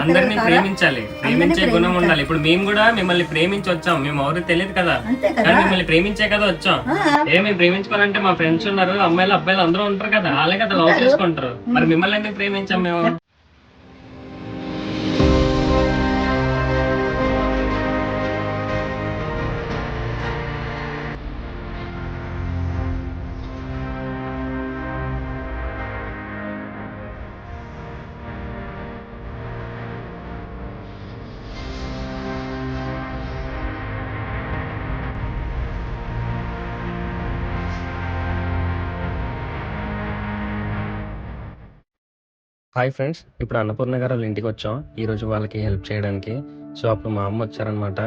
అందరినీ? ప్రేమించాలి. ప్రేమించే అందరినీ గుణం ఉండాలి. ఇప్పుడు మేము కూడా మిమ్మల్ని ప్రేమించి వచ్చాం. మేము ఎవరికి తెలియదు కదా? కానీ మిమ్మల్ని ప్రేమించే కదా వచ్చాం. ఏ మేము ప్రేమించుకోవాలంటే మా ఫ్రెండ్స్ ఉన్నారు. అమ్మాయిలు అబ్బాయిలు అందరూ ఉంటారు కదా. వాళ్ళే కదా లవ్ చేసుకుంటారు. మరి మిమ్మల్ని ఎందుకు ప్రేమించాం మేము? హాయ్ ఫ్రెండ్స్ ఇప్పుడు అన్నపూర్ణ గారు వాళ్ళ ఇంటికి వచ్చాం. ఈరోజు వాళ్ళకి హెల్ప్ చేయడానికి. సో అప్పుడు మా అమ్మ వచ్చారనమాట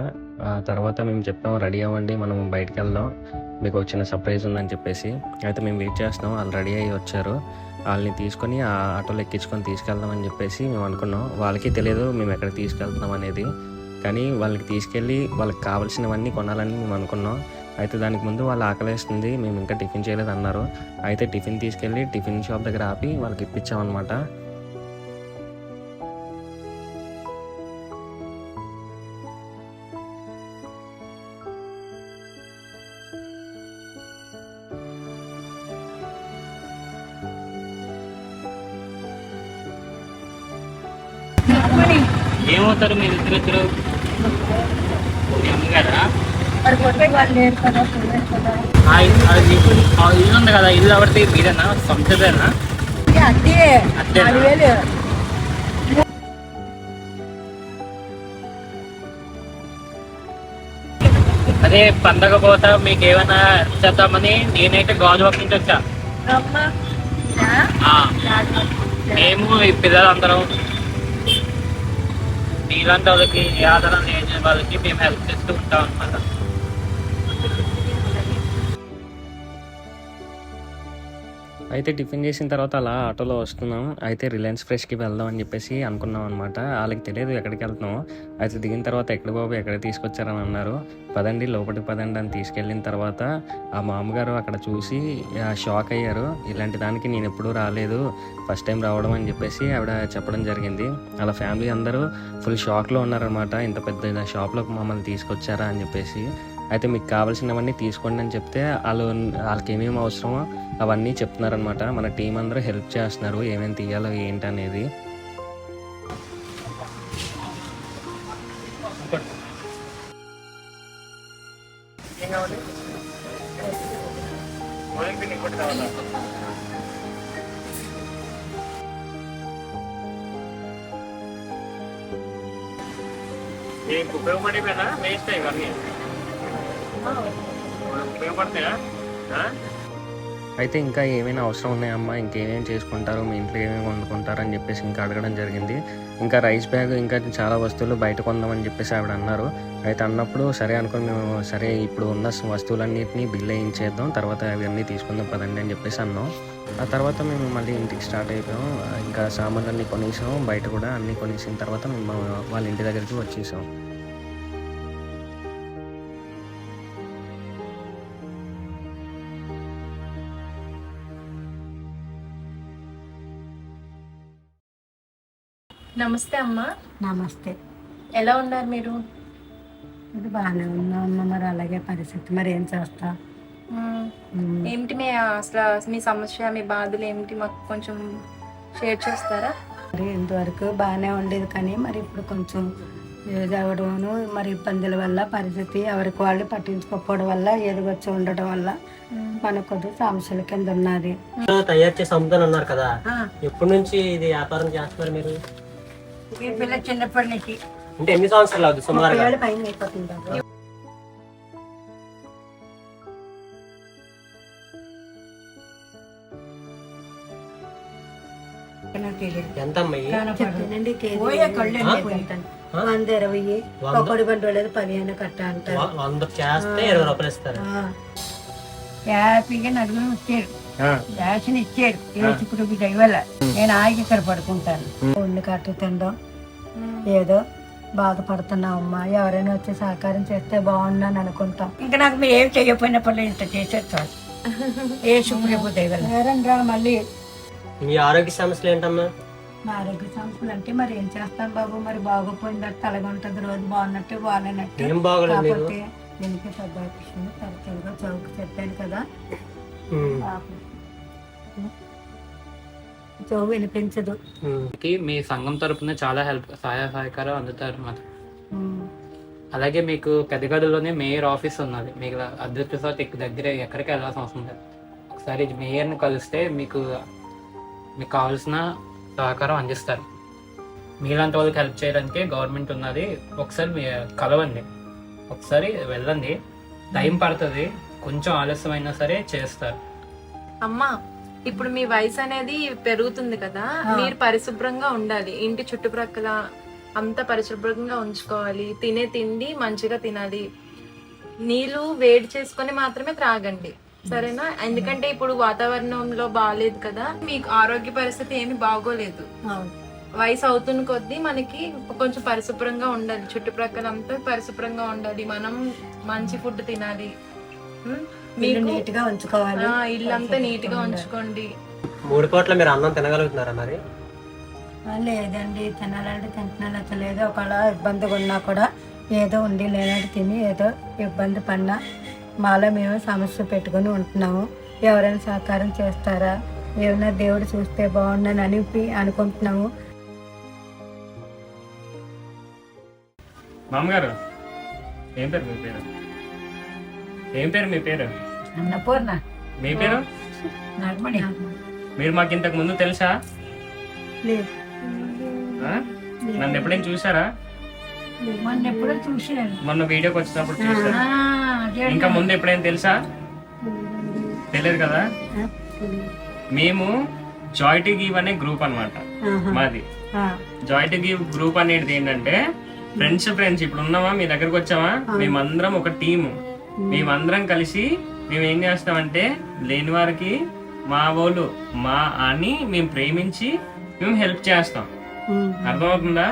తర్వాత మేము చెప్పాం రెడీ అవ్వండి మనం బయటికి వెళ్దాం. మీకు ఒక చిన్న సర్ప్రైజ్ ఉందని చెప్పేసి. అయితే మేము వెయిట్ చేస్తున్నాం వాళ్ళు రెడీ అయ్యి వచ్చారు. వాళ్ళని తీసుకొని ఆ ఆటోలో ఎక్కించుకొని తీసుకెళ్దాం అని చెప్పేసి మేము అనుకున్నాం. వాళ్ళకి తెలియదు మేము ఎక్కడ తీసుకెళ్తున్నాం అనేది. కానీ వాళ్ళకి తీసుకెళ్ళి వాళ్ళకి కావాల్సినవన్నీ కొనాలని మేము అనుకున్నాం. అయితే దానికి ముందు వాళ్ళు ఆకలేస్తుంది మేము ఇంకా టిఫిన్ చేయలేదు అన్నారు అయితే టిఫిన్ తీసుకెళ్ళి టిఫిన్ షాప్ దగ్గర ఆపి వాళ్ళకి ఇప్పించామన్నమాట. ఏమవుతారు మీరు ఇద్దరు ఇద్దరు? మీ అమ్మగారా ఇల్లు- ఉంది కదా ఇల్లు ఎవరిది మీరేనా? సొంతదేనా? అదే పండగ పోతా మీకు ఏమైనా చేద్దామని నేనైతే గాజు నుంచి వచ్చా. మేము పిల్లలందరం మీలాంటి వాళ్ళకి ఆధారం లేని వాళ్ళకి మేము హెల్ప్ చేస్తూ ఉంటాం అనమాట అయితే టిఫిన్ చేసిన తర్వాత అలా ఆటోలో వస్తున్నాం. అయితే రిలయన్స్ ఫ్రెష్కి వెళ్దాం అని చెప్పేసి అనుకున్నాం అనమాట వాళ్ళకి తెలియదు ఎక్కడికి వెళ్తున్నాం. అయితే దిగిన తర్వాత ఎక్కడ బాబు ఎక్కడ తీసుకొచ్చారని అన్నారు. పదండి లోపలికి పదండి అని తీసుకెళ్ళిన తర్వాత ఆ మామగారు అక్కడ చూసి షాక్ అయ్యారు. ఇలాంటి దానికి నేను ఎప్పుడూ రాలేదు. ఫస్ట్ టైం రావడం అని చెప్పేసి ఆవిడ చెప్పడం జరిగింది. అలా ఫ్యామిలీ అందరూ ఫుల్ షాక్లో ఉన్నారనమాట ఇంత పెద్ద షాప్లోకి మమ్మల్ని తీసుకొచ్చారా అని చెప్పేసి. అయితే మీకు కావాల్సినవన్నీ తీసుకోండి అని చెప్తే వాళ్ళు వాళ్ళకి ఏమేమి అవసరమో అవన్నీ చెప్తున్నారనమాట మన టీం అందరూ హెల్ప్ చేస్తున్నారు. ఏమేమి తీయాలో ఏంటి అనేది ఉపయోగపడేవేనా వేస్ట్ ఇవన్నీ. అయితే ఇంకా ఏమైనా అవసరం ఉన్నాయమ్మా? ఇంకేమేమి చేసుకుంటారు? మీ ఇంట్లో ఏమేమి వండుకుంటారు అని చెప్పేసి ఇంకా అడగడం జరిగింది. ఇంకా రైస్ బ్యాగ్ ఇంకా చాలా వస్తువులు బయట కొందామని చెప్పేసి ఆవిడ అన్నారు. అయితే అన్నప్పుడు సరే అనుకుని మేము సరే ఇప్పుడు ఉన్న వస్తువులన్నింటినీ బిల్ వేయించేద్దాం తర్వాత అవన్నీ తీసుకుందాం పదండి అని చెప్పేసి అన్నాం. ఆ తర్వాత మేము మళ్ళీ ఇంటికి స్టార్ట్ అయిపోయాం. ఇంకా సామాన్లు అన్నీ కొనేసాం. బయట కూడా అన్నీ కొనేసిన తర్వాత మేము వాళ్ళ ఇంటి దగ్గరికి వచ్చేసాం. నమస్తే అమ్మా. నమస్తే. ఎలా ఉన్నారు మీరు? ఇది బాగానే ఉన్నా అమ్మ మరి అలాగే పరిస్థితి. మరి ఏం చేస్తా. ఏమిటి మీ అసలు మీ సమస్య మీ బాధలు ఏమిటి? మాకు కొంచెం షేర్ చేస్తారా? మరి ఇంతవరకు బాగానే ఉండేది కానీ మరి ఇప్పుడు కొంచెం ఏజ్ అవ్వడము మరి ఇబ్బందుల వల్ల పరిస్థితి ఎవరికి వాళ్ళు పట్టించుకోకపోవడం వల్ల ఎదుగొచ్చి ఉండడం వల్ల మనకు కొద్దిగా సమస్యల కింద ఉన్నది. తయారు చేసి అమ్ముతాను అన్నారు కదా ఎప్పటి నుంచి ఇది వ్యాపారం చేస్తున్నారు మీరు? ఈ పిల్ల చిన్నప్పటి నుంచి. అంటే ఎన్ని సంవత్సరాలు అవుతుంది? సుమారుగా. ఎంత అమ్మాయి చెప్తానండి కేజీ ఎంత? వంద ఇరవై ఒకటి బండి లేదు పదిహేను కట్ట అంటారు. వంద చేస్తే ఇరవై రూపాయలు ఇస్తారు. హ్యాపీగా నలుగురు వచ్చారు రేషన్ ఇచ్చారు ఏసుకుడు దయవల్ల నేను ఆగి ఇక్కడ పడుకుంటాను. ఒళ్ళు కట్టు తినడం. ఏదో బాధపడుతున్నామమ్మా ఎవరైనా వచ్చి సహకారం చేస్తే బాగుందని అనుకుంటాం. ఇంకా నాకు మీరు ఏం చేయకపోయినప్పుడు ఇంత చేసేది చాలు. ఏ శుభ్రపు దయవల్ల రా మళ్ళీ. మీ ఆరోగ్య సమస్యలు ఏంటమ్మా? మా ఆరోగ్య సమస్యలు అంటే మరి ఏం చేస్తాం బాబు? మరి బాగోపోయిన తర్వాత అలాగే ఉంటుంది రోజు బాగున్నట్టు బాగాలేనట్టు. ఏం బాగోలేదు దీనికి పెద్ద విషయం తరచుగా చౌకు చెప్పాను కదా. చెవు వినిపించదు మీ సంఘం తరపున చాలా హెల్ప్ సహాయ సహకారం అందుతారు అన్నమాట ఉమ్. అలాగే మీకు పెద్దగదిలోనే మేయర్ ఆఫీస్ ఉన్నది. మీకు అదృష్ట శాతం ఎక్కువ దగ్గర ఎక్కడికి వెళ్ళాల్సిన అవసరం లేదు. ఒకసారి మేయర్ని కలిస్తే మీకు మీకు కావాల్సిన సహకారం అందిస్తారు. మీలాంటి వాళ్ళకి హెల్ప్ చేయడానికి గవర్నమెంట్ ఉన్నది. ఒకసారి మీ కలవండి. ఒకసారి వెళ్ళండి. టైం పడుతుంది. కొంచెం ఆలస్యమైనా సరే చేస్తారు. అమ్మా ఇప్పుడు మీ వయసు అనేది పెరుగుతుంది కదా. మీరు పరిశుభ్రంగా ఉండాలి. ఇంటి చుట్టుప్రక్కల అంతా పరిశుభ్రంగా ఉంచుకోవాలి. తినే తిండి మంచిగా తినాలి. నీళ్ళు వేడి చేసుకొని మాత్రమే త్రాగండి. సరేనా? ఎందుకంటే ఇప్పుడు వాతావరణంలో బాగాలేదు కదా. మీకు ఆరోగ్య పరిస్థితి ఏమి బాగోలేదు. అవును. వయసు అవుతున్న కొద్దీ మనకి కొంచెం పరిశుభ్రంగా ఉండాలి. చుట్టుప్రక్కల అంతా పరిశుభ్రంగా ఉండాలి. మనం మంచి ఫుడ్ తినాలి? ఇల్లు మీకు నీట్గా ఉంచుకోవాలి. ఆ, ఇల్లంతా నీట్గా ఉంచుకోండి. మూడు పూట్ల మీరు అన్నం తినగలుగుతున్నారా మరి? లేదండి. తినాలంటే తింటున్నాను. అసలు లేదు ఒకవేళ ఇబ్బందిగా ఉన్నా కూడా ఏదో ఉండి లేనట్టు తిని ఏదో ఇబ్బంది పడినా మాలో మేము సమస్య పెట్టుకొని ఉంటున్నాము. ఎవరైనా సహకారం చేస్తారా? ఏమైనా దేవుడు చూస్తే బాగుండని అని అనుకుంటున్నాము. మామగారు ఏం పేరు మీ పేరు? ఏం పేరు మీ పేరు? అన్నపూర్ణ. మీ పేరు? మీరు మాకు ఇంతకు ముందు తెలుసా? లేదు. ఆ? నన్ను ఎప్పుడైనా చూసారా మొన్న ఎప్పుడో చూసాను మొన్న వీడియోకి వచ్చినప్పుడు చూసారా ఇంకా ముందు ఎప్పుడైనా తెలుసా? తెలియదు కదా? మేము జాయ్ టు గివ్ అనే గ్రూప్ అన్నమాట. ఆహా. మాది. ఆ, జాయ్ టు గివ్ గ్రూప్ అనేది ఏంటంటే ఫ్రెండ్స్ ఫ్రెండ్స్ ఇప్పుడు ఉన్నామా? మీ దగ్గరకు వచ్చామా? మేమందరం ఒక టీము మేమందరం కలిసి మేము ఏం చేస్తామంటే లేని వారికి మా వాళ్ళు మా అని మేము ప్రేమించి మేము హెల్ప్ చేస్తాం. అర్థమవుతుందా?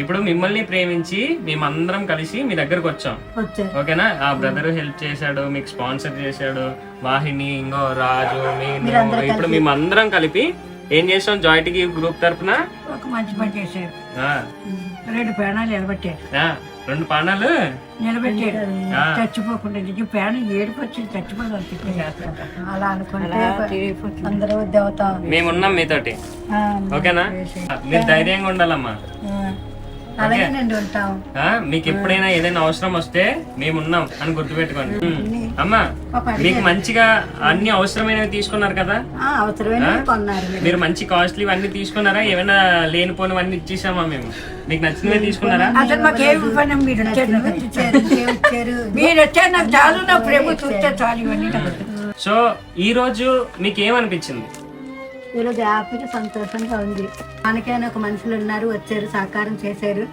ఇప్పుడు మిమ్మల్ని ప్రేమించి మేమందరం కలిసి మీ దగ్గరకు వచ్చాం. ఓకేనా? ఆ బ్రదర్ హెల్ప్ చేశాడు మీకు స్పాన్సర్ చేశాడు వాహిని ఇంకో రాజు మీరందరూ ఇప్పుడు మేమందరం కలిపి ఏం చేసాం జాయింట్కి గ్రూప్ తరపున? ఒక మంచి పని చేశారు. ఆ, రెండు ప్రాణాలు నిలబెట్టారు. ఆ, రెండు పానాలు నిలబెట్టాడు ఆ. చచ్చిపోకుండా నిజం ప్రాణం ఏడుపు వచ్చి చచ్చిపోతుంది అలా అనుకుంటే అందరూ దేవత. మేమున్నాం మీతోటి. ఆ, ఓకేనా? మీరు ధైర్యంగా ఉండాలమ్మా. మీకు ఎప్పుడైనా ఏదైనా అవసరం వస్తే మేమున్నాం అని గుర్తుపెట్టుకోండి. అమ్మా మీకు మంచిగా అన్ని అవసరమైనవి తీసుకున్నారు కదా? మీరు. మంచి కాస్ట్లీ అన్ని తీసుకున్నారా? ఏమైనా లేనిపోనివన్నీ ఇచ్చేసామా మేము? మీకు నచ్చినవే తీసుకున్నారా? మీరు వచ్చారు. నాకు చాలు నా ప్రేమ చూస్తే చాలు ఇవన్నీ. నాకు. సో ఈ రోజు మీకు ఏమనిపించింది ఈరోజు హ్యాపీగా సంతోషంగా ఉంది. మనకైనా ఒక మనుషులు ఉన్నారు వచ్చారు సహకారం చేశారు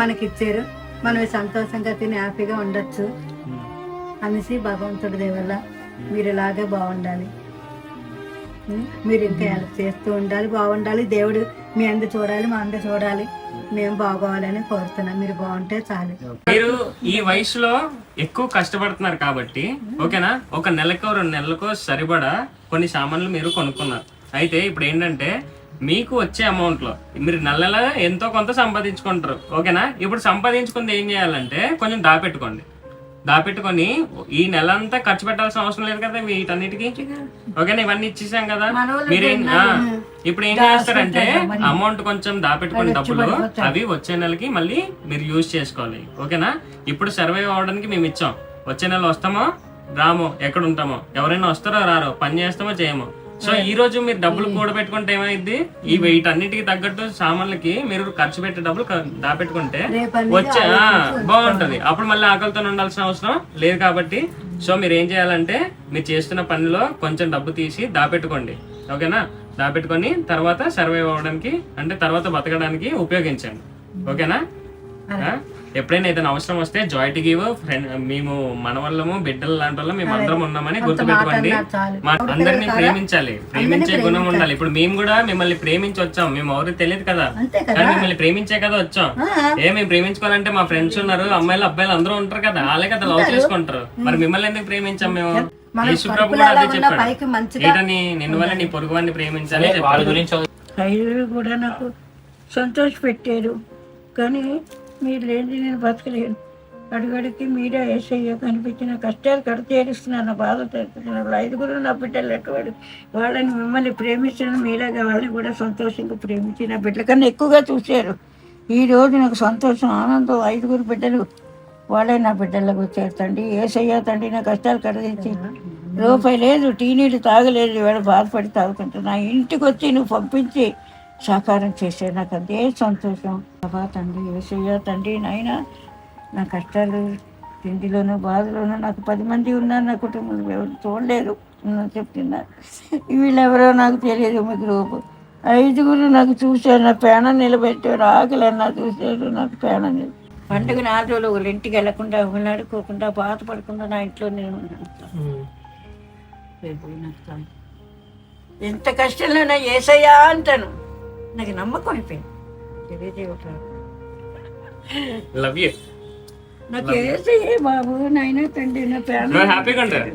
మనకి ఇచ్చారు మనం సంతోషంగా తిని హ్యాపీగా ఉండొచ్చు. అనేసి భగవంతుడి దేవల్ల మీరు ఇలాగే బాగుండాలి? మీరు ఇంకా హెల్ప్ చేస్తూ ఉండాలి బాగుండాలి. దేవుడు మీ అందు చూడాలి మా అందు చూడాలి. మేము బాగోవాలని కోరుతున్నాం. మీరు బాగుంటే చాలు. మీరు ఈ వయసులో ఎక్కువ కష్టపడుతున్నారు కాబట్టి ఓకేనా? ఒక నెలకో రెండు నెలలకో సరిపడా కొన్ని సామాన్లు మీరు కొనుక్కున్నారు. అయితే ఇప్పుడు ఏంటంటే మీకు వచ్చే అమౌంట్లో మీరు నెల నెల ఎంతో కొంత సంపాదించుకుంటారు ఓకేనా? ఇప్పుడు సంపాదించుకుంది ఏం చేయాలంటే కొంచెం దాపెట్టుకోండి. దాపెట్టుకొని ఈ నెల అంతా ఖర్చు పెట్టాల్సిన అవసరం లేదు కదా వీటన్నిటికి? ఓకేనా? ఇవన్నీ ఇచ్చేసాం కదా. మీరేం ఇప్పుడు ఏం చేస్తారంటే అమౌంట్ కొంచెం దాపెట్టుకుని డబ్బులు అవి వచ్చే నెలకి మళ్ళీ మీరు యూజ్ చేసుకోవాలి ఓకేనా? ఇప్పుడు సర్వే అవ్వడానికి మేము ఇచ్చాం. వచ్చే నెల వస్తామో? రామో ఎక్కడ ఉంటామో ఎవరైనా వస్తారో రారో? పని చేస్తామో? చేయమో? సో ఈ రోజు మీరు డబ్బులు కూడబెట్టుకుంటే ఏమైంది? ఈ వీటన్నిటికి తగ్గట్టు సామాన్లకి మీరు ఖర్చు పెట్టే డబ్బులు దాపెట్టుకుంటే వచ్చే బాగుంటది. అప్పుడు మళ్ళీ ఆకలితో ఉండాల్సిన అవసరం లేదు కాబట్టి. సో మీరు ఏం చేయాలంటే మీరు చేస్తున్న పనిలో కొంచెం డబ్బు తీసి దాపెట్టుకోండి. ఓకేనా? దాపెట్టుకొని తర్వాత సర్వైవ్ అవ్వడానికి అంటే తర్వాత బతకడానికి ఉపయోగించండి. ఓకేనా? ఎప్పుడైనా ఏదైనా అవసరం వస్తే జాయిట్ గివ్ ఫ్రెండ్ మేము మన వాళ్ళము బిడ్డలు లాంటి వాళ్ళం మేము అందరం ఉన్నామని గుర్తుపెట్టుకోండి. అందరినీ ప్రేమించాలి. ప్రేమించే గుణం ఉండాలి. ఇప్పుడు మేము కూడా మిమ్మల్ని ప్రేమించి వచ్చాం. మేము ఎవరు తెలియదు కదా? కానీ మిమ్మల్ని ప్రేమించే కదా వచ్చాం. ఏ మేము ప్రేమించుకోవాలంటే మా ఫ్రెండ్స్ ఉన్నారు అమ్మాయిలు అబ్బాయిలు అందరూ ఉంటారు కదా? వాళ్ళే కదా లవ్ చేసుకుంటారు. మరి మిమ్మల్ని ఎందుకు ప్రేమించాం మేము? యేసు ప్రభు కూడా అదే ఉన్నా చెప్పాడు. పైకి మంచిగా ఏంటని నిన్ను వల్ల నీ పొరుగు వాడిని ప్రేమించాలి వాళ్ళ గురించి కూడా నాకు సంతోష పెట్టారు కానీ మీరు లేని నేను బతకలేను. అడుగడికి మీరే ఏసయ్య కనిపించిన కష్టాలు కడ తీరుస్తున్నాను బాధ తీరుస్తున్నాను ఐదుగురు నా బిడ్డలు ఎటువంటి వాళ్ళని మిమ్మల్ని ప్రేమించడం మీలాగా వాళ్ళని కూడా సంతోషంగా ప్రేమించి నా బిడ్డల కన్నా ఎక్కువగా చూశారు. ఈ రోజు నాకు సంతోషం ఆనందం. ఐదుగురు బిడ్డలు వాళ్ళే నా బిడ్డలకు వచ్చారు తండ్రి. ఏసయ్య తండ్రి నా కష్టాలు కడదీసి రూపాయి లేదు టీ నీళ్ళు తాగలేదు ఇవాళ బాధపడి తాగుతుంటున్నా. ఇంటికి వచ్చి నువ్వు పంపించి సాకారం చేసే నాకు అదే సంతోషం. బాబా తండ్రి ఏసయ్య తండ్రి నాయన నా కష్టాలు తిండిలోనూ బాధలోనూ నాకు పది మంది ఉన్నారు. నా కుటుంబం ఎవరు చూడలేదు. నేను చెప్తున్నా వీళ్ళెవరో నాకు తెలియదు మీ గ్రూపు. ఐదుగురు నాకు చూశారు నా పేణ నిలబెట్టారు ఆకలి అన్నా చూశారు నాకు పేణ నిలబెట్టారు పండుగ నాలుగు రోజులు వాళ్ళ ఇంటికి వెళ్ళకుండా వెళ్ళాడుకోకుండా బాధపడకుండా నా ఇంట్లో నేను ఉన్నాను. ఎంత కష్టంలోనే ఏసయ్యా అంటాను. నాకు నమ్మకం అయిపోయింది. తెలియజేయటం లవ్ యూ నాకు ఏసయ్యే బాబు నాయన తండ్రి నా పేరు నువ్వు హ్యాపీగా ఉంటారు.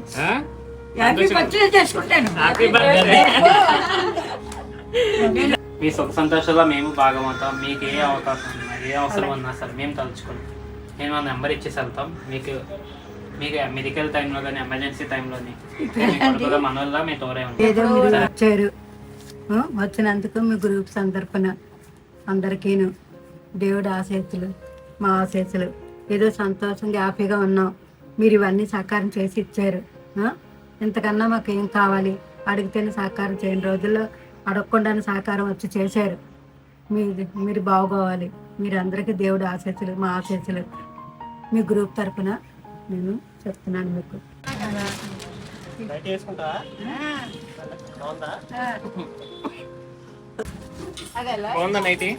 హ్యాపీ బర్త్డే చేసుకుంటాను. హ్యాపీ బర్త్డే మీ సుఖ సంతోషాల్లో మేము భాగమవుతాం. మీకు ఏ అవకాశం ఉన్నా ఏ అవసరం ఉన్నా సరే మేము తలుచుకోండి మేము మా నెంబర్ ఇచ్చేసి వెళ్తాం. మీకు మీకు మెడికల్ టైంలో కానీ ఎమర్జెన్సీ టైంలోని మన వల్ల మీ తోరే ఉంటాం ఏదో మీరు వచ్చారు ఆ, వచ్చినందుకు మీ గ్రూప్ సందర్భన అందరికీను. దేవుడు ఆశీస్సులు మా ఆశీస్సులు. ఏదో సంతోషంగా హ్యాపీగా ఉన్నాం. మీరు ఇవన్నీ సాకారం చేసి ఇచ్చారు. ఇంతకన్నా మాకు ఏం కావాలి? అడిగితేనే సాకారం చేయని రోజుల్లో అడగకుండానే సాకారం వచ్చి చేశారు. మీరు మీరు బాగోవాలి మీరు అందరికీ దేవుడు ఆశీస్సులు మా ఆశీస్సులు. మీ గ్రూప్ తరపున నేను చెప్తున్నాను మీకు. బాగుందా? నైటీ?